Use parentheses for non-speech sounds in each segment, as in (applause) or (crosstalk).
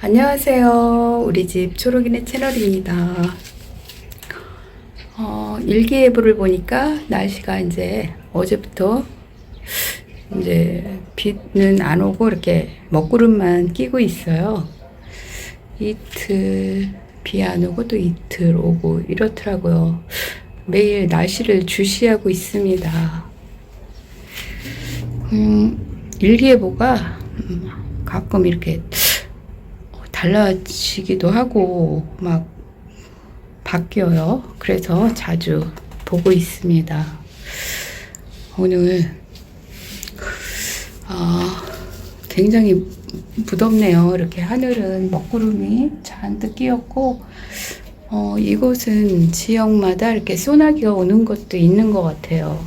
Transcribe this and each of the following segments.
안녕하세요. 우리 집 초록이네 채널입니다. 어, 일기예보를 보니까 날씨가 이제 어제부터 이제 비는 안 오고 이렇게 먹구름만 끼고 있어요. 이틀 비 안 오고 또 이틀 오고 이렇더라고요. 매일 날씨를 주시하고 있습니다. 음, 일기예보가 음, 가끔 이렇게 달라지기도 하고 막 바뀌어요. 그래서 자주 보고 있습니다. 오늘 아, 굉장히 무덥네요. 이렇게 하늘은 먹구름이 잔뜩 끼었고 어, 이곳은 지역마다 이렇게 소나기가 오는 것도 있는 것 같아요.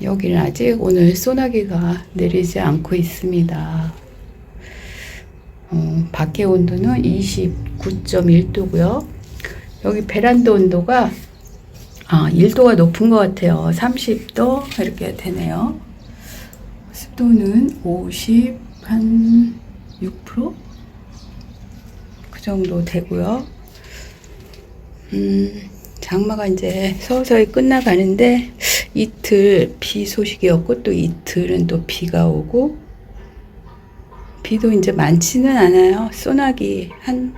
여기는 아직 오늘 소나기가 내리지 않고 있습니다. 어, 밖의 온도는 29.1도고요. 여기 베란다 온도가 아, 1도가 높은 것 같아요. 30도 이렇게 되네요. 습도는 50, 한 6%? 그 정도 되고요. 음, 장마가 이제 서서히 끝나가는데 이틀 비 소식이었고 또 이틀은 또 비가 오고 비도 이제 많지는 않아요. 소나기 한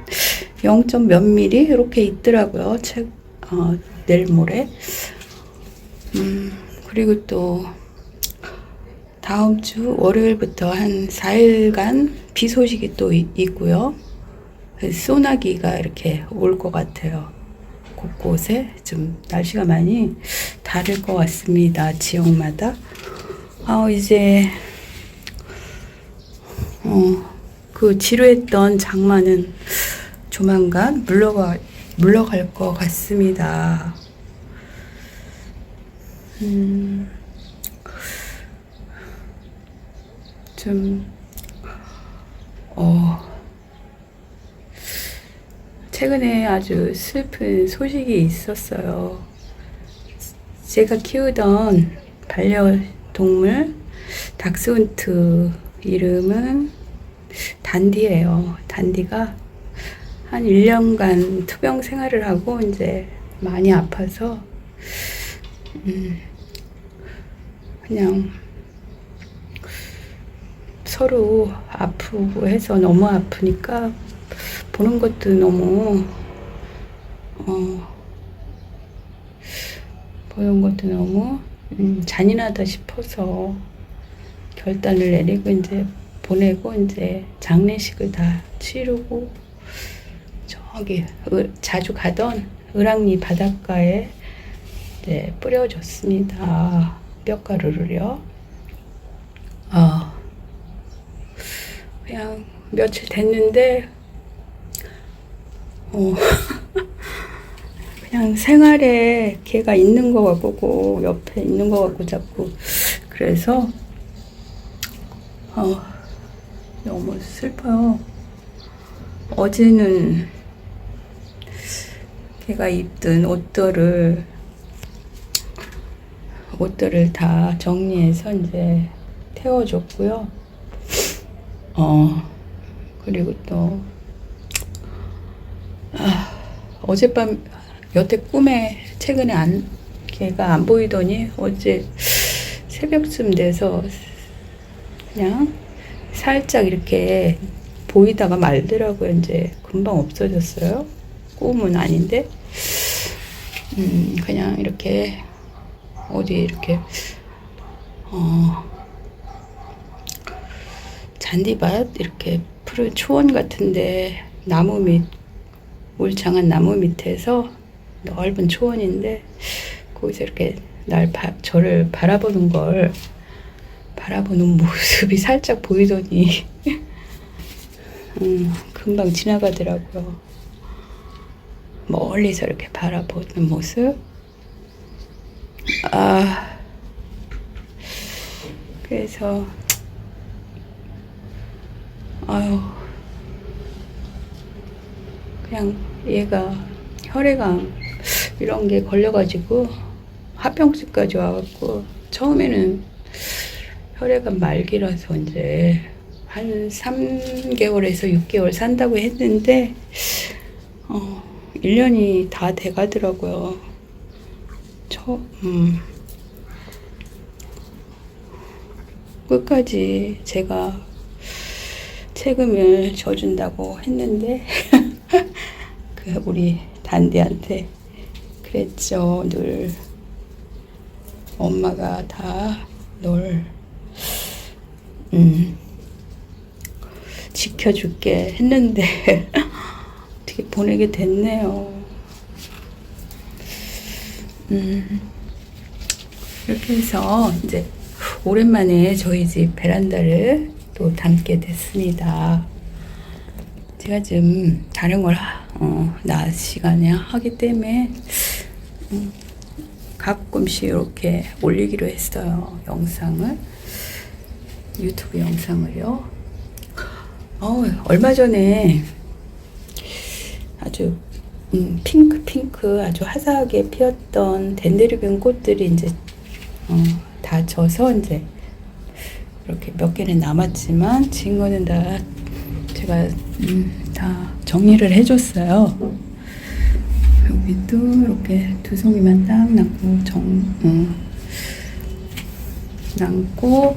0. 몇 미리 이렇게 있더라고요. 책 어, 내일 모레. 음, 그리고 또 다음 주 월요일부터 한 4일간 비 소식이 또 이- 있고요. 소나기가 이렇게 올 것 같아요. 곳곳에 좀 날씨가 많이 다를 것 같습니다. 지역마다. 아, 이제 어, 그 지루했던 장마는 조만간 물러가, 물러갈 것 같습니다. 음, 좀, 어, 최근에 아주 슬픈 소식이 있었어요. 제가 키우던 반려동물 닥스훈트 이름은 단디예요. 단디가 한 1년간 투병 생활을 하고 이제 많이 아파서 음 그냥 서로 아프고 해서 너무 아프니까 보는 것도 너무 어 보는 것도 너무 음, 잔인하다 싶어서 결단을 내리고 이제 보내고 이제 장례식을 다 치르고 저기 을- 자주 가던 을왕리 바닷가에 이제 뿌려줬습니다. 뼈가루를요. 어, 그냥 며칠 됐는데 어, (laughs) 그냥 생활에 걔가 있는 것 같고 옆에 있는 것 같고 자꾸 그래서 어, 너무 슬퍼요. 어제는 걔가 입던 옷들을 옷들을 다 정리해서 이제 태워줬고요. 어 그리고 또 아, 어젯밤 여태 꿈에 최근에 안 걔가 안 보이더니 어제 새벽쯤 돼서 그냥 살짝 이렇게 보이다가 말더라고요. 이제 금방 없어졌어요. 꿈은 아닌데, 음, 그냥 이렇게 어디 이렇게, 어, 잔디밭 이렇게 푸른 초원 같은데 나무 밑, 울창한 나무 밑에서 넓은 초원인데 거기서 이렇게 날 바, 저를 바라보는 걸 바라보는 모습이 살짝 보이더니 음, 금방 지나가더라고요. 멀리서 이렇게 바라보는 모습. 아, 그래서 아유, 그냥 얘가 혈액암 이런 게 걸려가지고 합병증까지 와갖고 처음에는 혈액암 말기라서 이제 한 3개월에서 6개월 산다고 했는데, 어, 1년이 다 돼가더라고요. 저, 음, 끝까지 제가 책임을 져준다고 했는데, (laughs) 그, 우리 단디한테 그랬죠. 늘 엄마가 다 널 음, 지켜줄게 했는데 (laughs) 어떻게 보내게 됐네요. 음, 이렇게 해서 이제 오랜만에 저희 집 베란다를 또 담게 됐습니다. 제가 좀 다른 걸 하- 어, 낮 시간에 하기 때문에 음, 가끔씩 이렇게 올리기로 했어요. 영상을. 유튜브 영상을요. 어, 얼마 전에 아주 음, 핑크 핑크 아주 화사하게 피었던 덴데르변 꽃들이 이제 어, 다 져서 이제 이렇게 몇 개는 남았지만 진 거는 다 제가 음, 다 정리를 해줬어요. 여기도 이렇게 두 송이만 딱 남고 정 음, 남고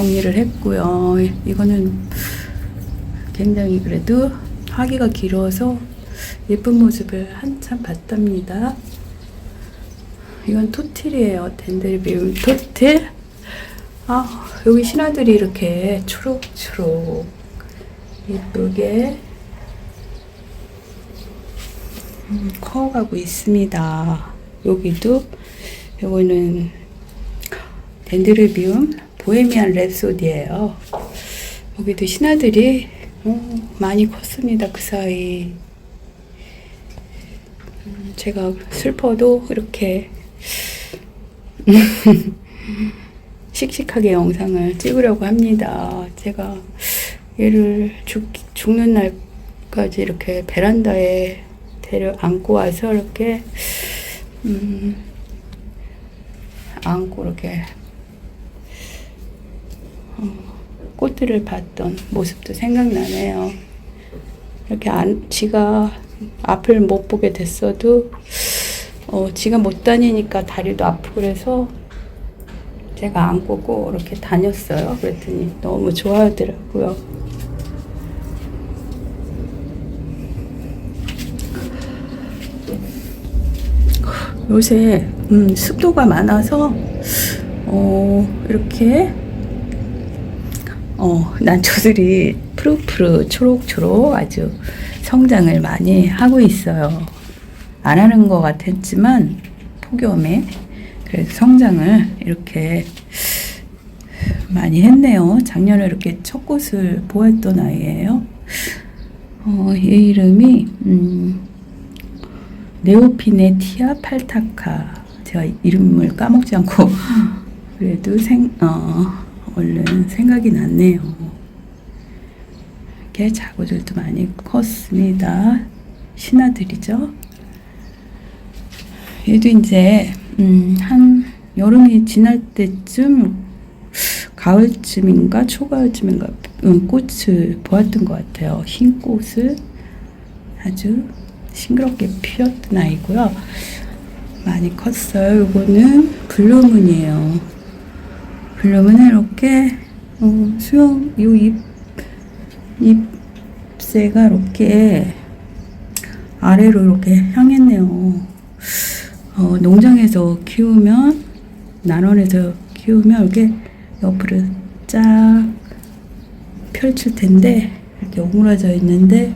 정리를 했고요. 이거는 굉장히 그래도 하기가 길어서 예쁜 모습을 한참 봤답니다. 이건 토틸이에요. 덴델비움 토틸. 아, 여기 신화들이 이렇게 초록초록 예쁘게 음, 커가고 있습니다. 여기도 요거는 덴드르비움 보헤미안 랩소디예요. 여기도 신화들이 어, 많이 컸습니다. 그 사이 음, 제가 슬퍼도 이렇게 (laughs) 씩씩하게 영상을 찍으려고 합니다. 제가 얘를 죽, 죽는 날까지 이렇게 베란다에 데려 안고 와서 이렇게 음, 안고 이렇게 어, 꽃들을 봤던 모습도 생각나네요. 이렇게 안, 지가 앞을 못 보게 됐어도 어, 지가 못 다니니까 다리도 아프고 그래서 제가 안고 꼭 이렇게 다녔어요. 그랬더니 너무 좋아하더라고요. 요새 음, 습도가 많아서 어, 이렇게 어, 난초들이 푸르푸르 초록초록 아주 성장을 많이 하고 있어요. 안 하는 것 같았지만 폭염에 그래서 성장을 이렇게 많이 했네요. 작년에 이렇게 첫 꽃을 보았던 아이예요. 어, 얘 이름이 음, 네오피네티아 팔타카. 제가 이름을 까먹지 않고 그래도 생, 어, 얼른 생각이 났네요. 이렇게 자구들도 많이 컸습니다. 신화들이죠. 얘도 이제 음, 한 여름이 지날 때쯤 가을쯤인가 초가을쯤인가 음, 꽃을 보았던 것 같아요. 흰 꽃을 아주 싱그럽게 피었던 아이고요. 많이 컸어요. 이거는 블루문이에요. 블루문은 이렇게 어, 수영 요잎 잎새가 이렇게 아래로 이렇게 향했네요. 어, 농장에서 키우면 난원에서 키우면 이렇게 옆으로 쫙 펼칠 텐데 이렇게 오므라져 있는데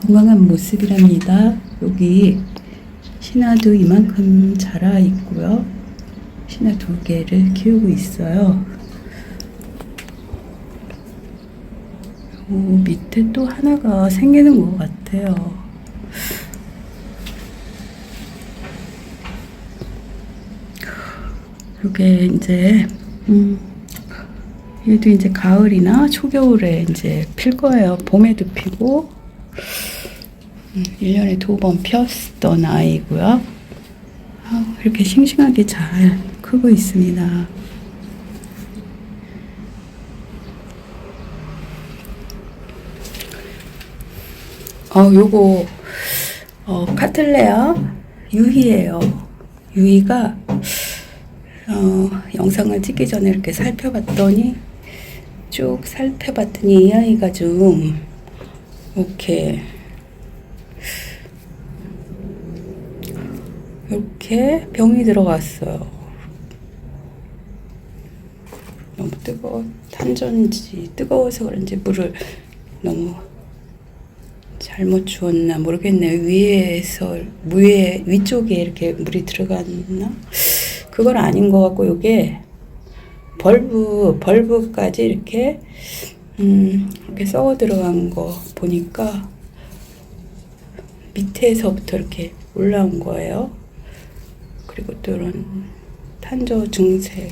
건강한 모습이랍니다. 여기 신화도 이만큼 자라 있고요. 신화 두 개를 키우고 있어요. 요 밑에 또 하나가 생기는 것 같아요. 이게 이제 음, 얘도 이제 가을이나 초겨울에 이제 필 거예요. 봄에도 피고 음, 1년에 두번 폈던 아이고요. 아, 이렇게 싱싱하게 잘 크고 있습니다. 어, 요거, 어, 카틀레아 유희예요. 유희가, 어, 영상을 찍기 전에 이렇게 살펴봤더니, 쭉 살펴봤더니 이 아이가 좀, 이렇게, 이렇게 병이 들어갔어요. 너무 뜨거워, 탄전지 뜨거워서 그런지 물을 너무 잘못 주었나 모르겠네요. 위에서 위에 위쪽에 이렇게 물이 들어갔나? 그건 아닌 것 같고 이게 벌브 벌브까지 이렇게 음, 이렇게 썩어 들어간 거 보니까 밑에서부터 이렇게 올라온 거예요. 그리고 또 이런 탄저 증세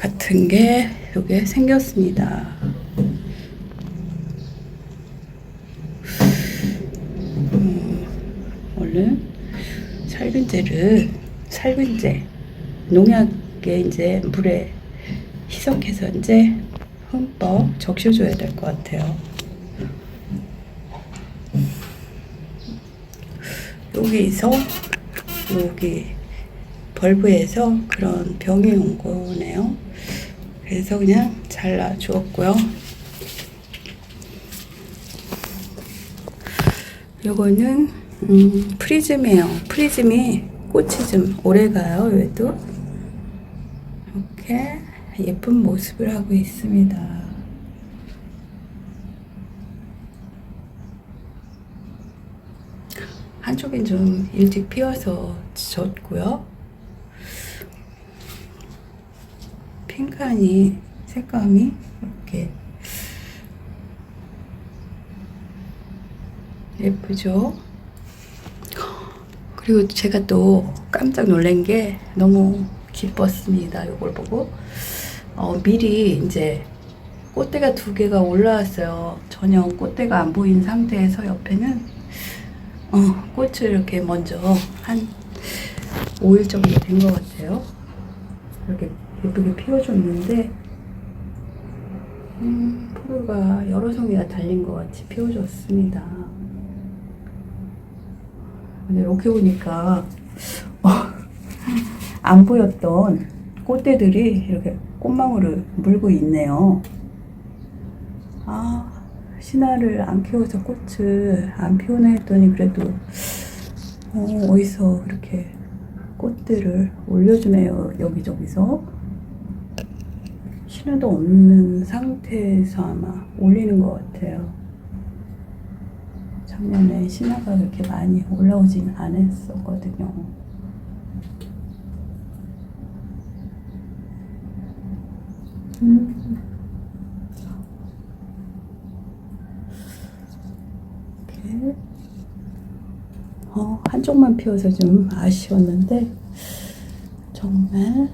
같은 게 여기에 생겼습니다. 얼른 살균제를 살균제 농약에 이제 물에 희석해서 이제 흠뻑 적셔줘야 될 것 같아요. 여기서 여기 벌브에서 그런 병이 온 거네요. 그래서 그냥 잘라 주었고요. 요거는 음, 프리즘이에요. 프리즘이 꽃이 좀 오래 가요. 얘도 이렇게 예쁜 모습을 하고 있습니다. 한쪽엔 좀 일찍 피어서 졌고요. 핑크하니 색감이 이렇게 예쁘죠? 그리고 제가 또 깜짝 놀란 게 너무 기뻤습니다. 이걸 보고. 어, 미리 이제 꽃대가 두 개가 올라왔어요. 전혀 꽃대가 안 보이는 상태에서 옆에는 어, 꽃을 이렇게 먼저 한 5일 정도 된 것 같아요. 이렇게 예쁘게 피워줬는데, 음, 포도가 여러 송이가 달린 것 같이 피워줬습니다. 근데 이렇게 보니까 어, 안 보였던 꽃대들이 이렇게 꽃망울을 물고 있네요. 아, 신화를 안 키워서 꽃을 안 피우나 했더니 그래도 어, 어디서 이렇게 꽃들을 올려주네요. 여기저기서. 신화도 없는 상태에서 아마 올리는 것 같아요. 작년에 신화가 그렇게 많이 올라오진 않았었거든요. 음. 어, 한쪽만 피워서 좀 아쉬웠는데 정말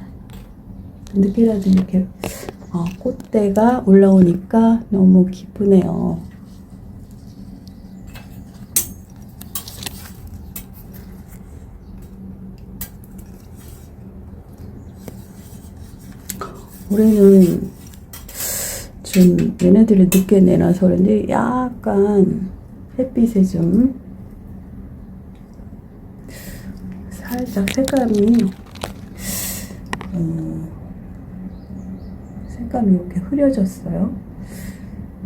늦게라도 이렇게 어, 꽃대가 올라오니까 너무 기쁘네요. 올해는 좀 얘네들을 늦게 내놔서 그런데 약간 햇빛에 좀 살짝 색감이 어, 색감이 이렇게 흐려졌어요.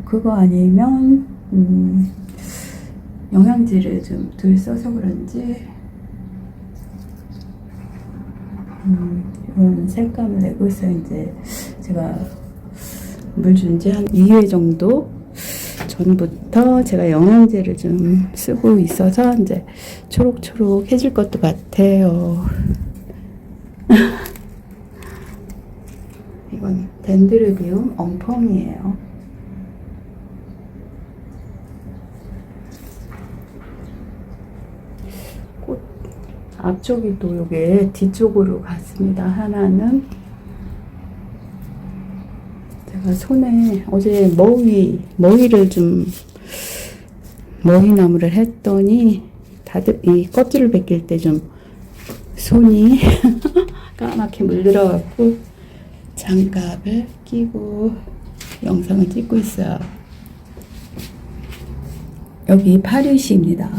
그거 아니면 음, 영양제를 좀 덜 써서 그런지 음, 이런 색감을 내고 있어요. 이제 제가 물 준 지 한 2회 정도 전부터 제가 영양제를 좀 쓰고 있어서 이제 초록초록해질 것도 같아요. 이건 덴드르비움 엉펑이에요. 꽃 앞쪽이 또 요게 뒤쪽으로 갔습니다. 하나는 제가 손에 어제 머위 머위를 좀 머위 나무를 했더니 다들 이 껍질을 벗길 때 좀 손이 (laughs) 까맣게 물들어갖고 장갑을 끼고 영상을 찍고 있어요. 여기 파리시입니다.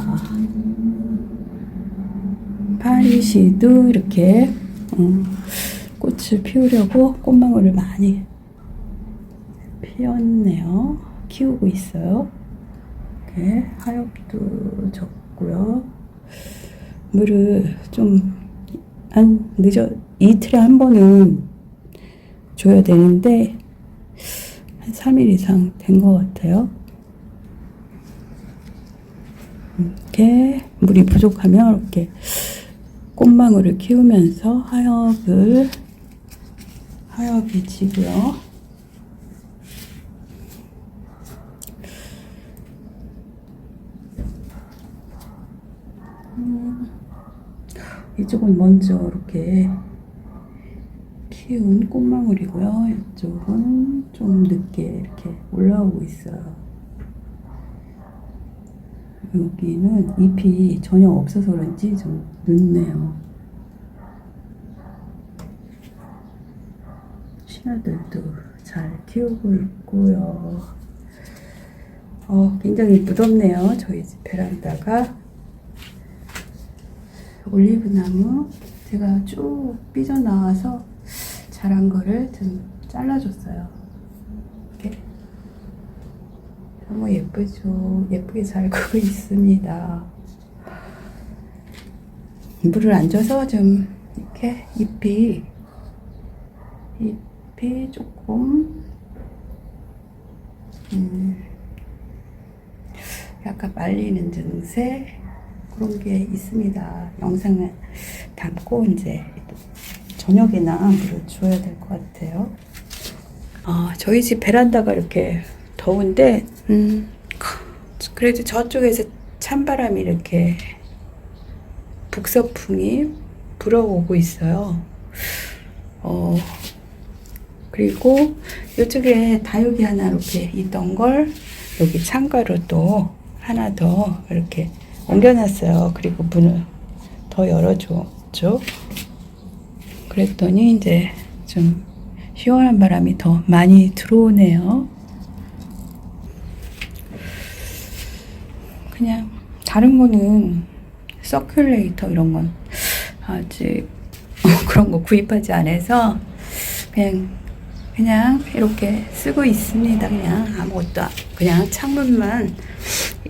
파리시도 이렇게 음, 꽃을 피우려고 꽃망울을 많이 피웠네요. 키우고 있어요. 이렇게 하엽도 적고요. 물을 좀 안 늦어 이틀에 한 번은 줘야 되는데 한 3일 이상 된 것 같아요. 이렇게 물이 부족하면 이렇게 꽃망울을 키우면서 하엽을 하엽이 지고요. 음, 이쪽은 먼저 이렇게 키운 꽃망울이고요. 이쪽은 좀 늦게 이렇게 올라오고 있어요. 여기는 잎이 전혀 없어서 그런지 좀 늦네요. 신화들도 잘 키우고 있고요. 어, 굉장히 무덥네요. 저희 집 베란다가. 올리브 나무 제가 쭉 삐져나와서 자란 거를 좀 잘라줬어요. 이렇게. 너무 예쁘죠. 예쁘게 잘 크고 있습니다. 물을 안 줘서 좀 이렇게 잎이 잎이 조금 음, 약간 말리는 증세 그런 게 있습니다. 영상을 담고 이제 저녁에나 물을 줘야 될 것 같아요. 아, 저희 집 베란다가 이렇게 더운데, 음, 그래도 저쪽에서 찬바람이 이렇게 북서풍이 불어오고 있어요. 어, 그리고 이쪽에 다육이 하나 이렇게 있던 걸 여기 창가로 또 하나 더 이렇게 옮겨놨어요. 그리고 문을 더 열어줬죠. 그랬더니 이제 좀 시원한 바람이 더 많이 들어오네요. 그냥 다른 거는 서큘레이터 이런 건 아직 (laughs) 그런 거 구입하지 않아서 그냥 그냥 이렇게 쓰고 있습니다. 그냥 아무것도 안- 그냥 창문만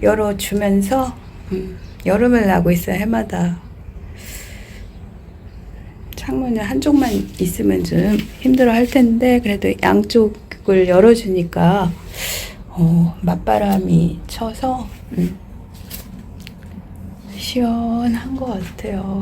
열어주면서 음, 여름을 나고 있어요 해마다 창문을 한쪽만 있으면 좀 힘들어 할 텐데 그래도 양쪽을 열어주니까 어, 맞바람이 쳐서 음, 시원한 것 같아요.